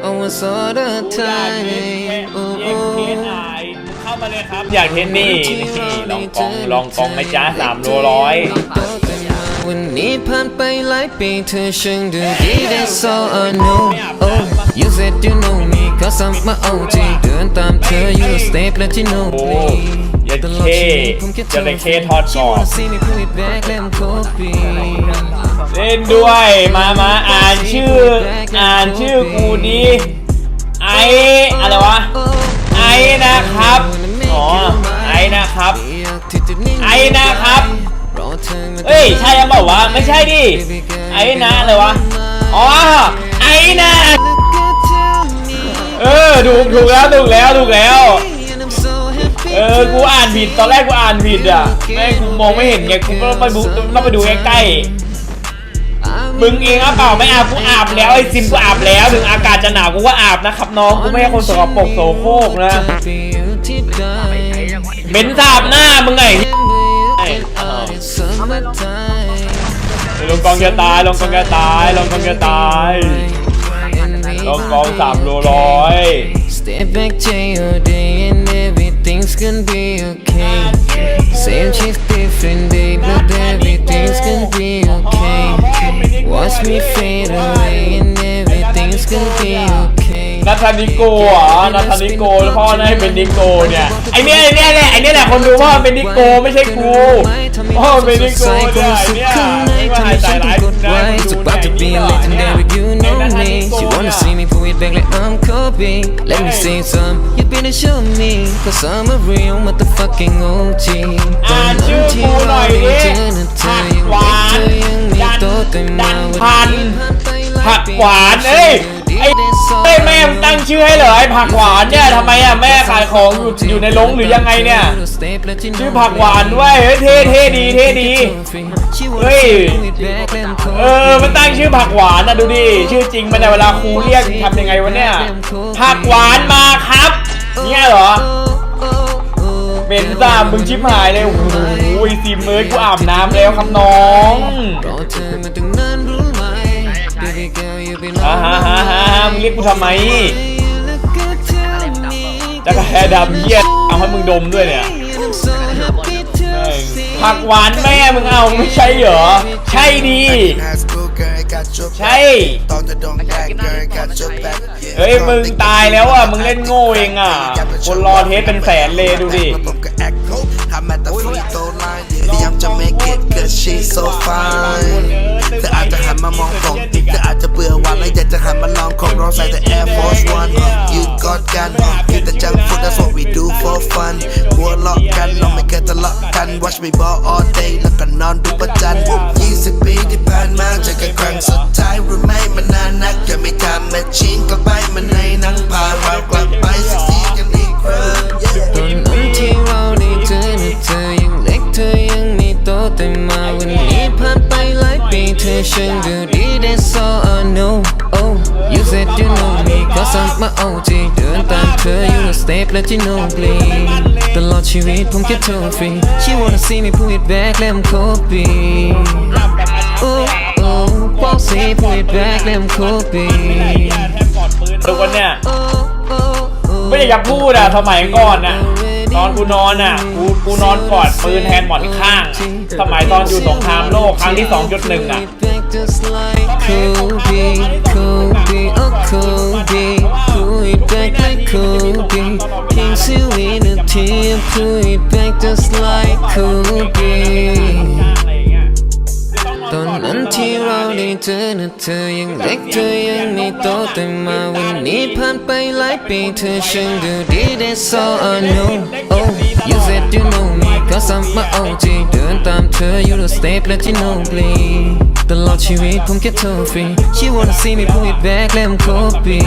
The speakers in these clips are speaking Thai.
I was all the time. Oh, เย็นเทส oh. ไอเข้ามาเลยครับ อยากเทนนี่นี่ลองกองลองกองไหมจ๊ะสามโลร้อยวันนี้ผ่านไปหลายปีเธอช่างดูดี That's all I know Oh you said you know me cause I'm my OG เดินตามเธอ you step และที่ know โอ้ please เย็นตเคลอดชีวิตผมแค่จะได้เคทอดกรอบ เล่นด้วยมามาอ่านชื่อ อ่านชื่อกูดีไออะไรวะไอนะครับอ๋อไอนะครับ ไอนะครับเอ้ยใช่ยังบอกว่าไม่ใช่ดิไอนะอะไรวะอ๋อไอนะเออถูกถูกแล้วถูกแล้วถูกแล้วเออ กูอ่านผิด ตอนแรกกูอ่านผิดอะ แม่กูมองไม่เห็นไง กูต้องไปดูต้องไปดูใกล้ๆ มึงเองอะเปล่าไม่อาบกูอาบแล้วไอ้ซิมกูอาบแล้วถึงอากาศจะหนาวกูก็อาบนะครับน้องกูไม่ใช่คนสกปรกโสโครกนะเบนสาบหน้ามึงไงลงกองจะตายลงกองจะตายลงกองจะตายลงกองสามโลร้อย Step back J.O.D. and everything's gonna be okay. Okay. นัทนิโกเหรอนัทนิโกแล้วพ่อให้เป็นนิโกเนี่ยไอเนี้ยไอเนี้ยแหละไอเนี้ยแหละคนดูพ่อมันเป็นนิโกไม่ใช่กูพ่อมันเป็นนิโกเนี่ยไอเนี้ยไม่ว่าหายใจร้ายกูนะ It's ดู about to เนี่ be ย a เนี่ย legendary, you ไอ้ know นัทนิ me. โก She เนี่ wanna ย see me pull it back like I'm Kobe. Let me see some. You better show me, cause I'm a real motherfucking OG. อ่านชื่อกูหน่อยดิผักหวานดันดันพันผักหวานเอ้ยไอ้ เอ้ยแม่มึงตั้งชื่อให้เหรอไอ้ผักหวานเนี่ยทำไมอะแม่ขายของอยู่อยู่ในโรงหรือยังไงเนี่ย ชื่อผักหวานด้วยเฮ้ยเท่เท่ดีเท่ดีเฮ้ยเออมันตั้งชื่อผักหวานนะดูดิชื่อจริงมันแต่เวลาครูเรียกทำยังไงวะเนี่ยผักหวานมาครับเนี่ยเหรอเป็นสามมึงชิบหายเลยโอ้โหซีเมิร์ดกูอาบน้ำแล้วครับน้อง รียกกูทำไมจะกระแฮดำเหี้ยเอาให้มึงดมด้วยเนี่ยผักหวานแม่มึงเอาไม่ใช่เหรอ ใช่ดีใช่เฮ้ยมึงตายแล้วอะมึงเล่นโง่เองอะคนรอเทสเป็นแสนเลยดูดิ พยายามจะ make it cause she's so fine เธออาจจะหันมามองผมเธออาจจะเบื่อวันและอยากจะหันมาลองของเราใส่แต่ Air Force One ยืนกอดกันกินแต่จังฟูด that's what we do for fun หัวเราะกันเราไม่เคยทะเลาะกัน watch me ball all day ปีเธอช่างดูดี That's all I know Oh you said you know me cause I'm my OG เดินตามเธอ you a step และ you know bleed ตลอดชีวิตผมแค่โทษฟรี She wanna see me pull it back และ I'm copy Oh oh บอก say pull it back และ I'm copy ทุกคนเนี่ย Oh oh oh ไม่อยากจะพูดอะสมัยก่อนอะตอนกูนอนอะกูกูนอนกอดปืนแทนหมอนข้าง สมัยตอนอยู่สงครามโลกครั้งที่ 2.1อะ Just like Kobe, Kobe, oh Kobe, pull it back like Kobe. Kings who in a team, pull it back just like Kobe. ตอนนั้นที่เราได้เจอนะเธอยังเล็กเธอยังไม่โต แต่มาวันนี้ผ่านไปหลายปีเธอช่างดูดีได้โซอันุ Oh you said you know me ก็สัมมาโอจีเดินตามเธออยู่ดูสเตปและที่โนบลีตลอดชีวิตผมแค่เธอฟรี she wanna see me pull it back และม copy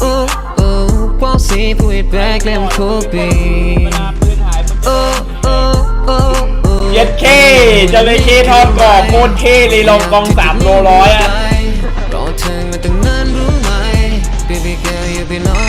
โอ้โอ้วอลซี pull it back และม copy Oh oh oh โอ้เย็ดเคจระเข้ทอดกรอบโคตรเท่เลยลองกองสามโลร้อยอะ Happy night.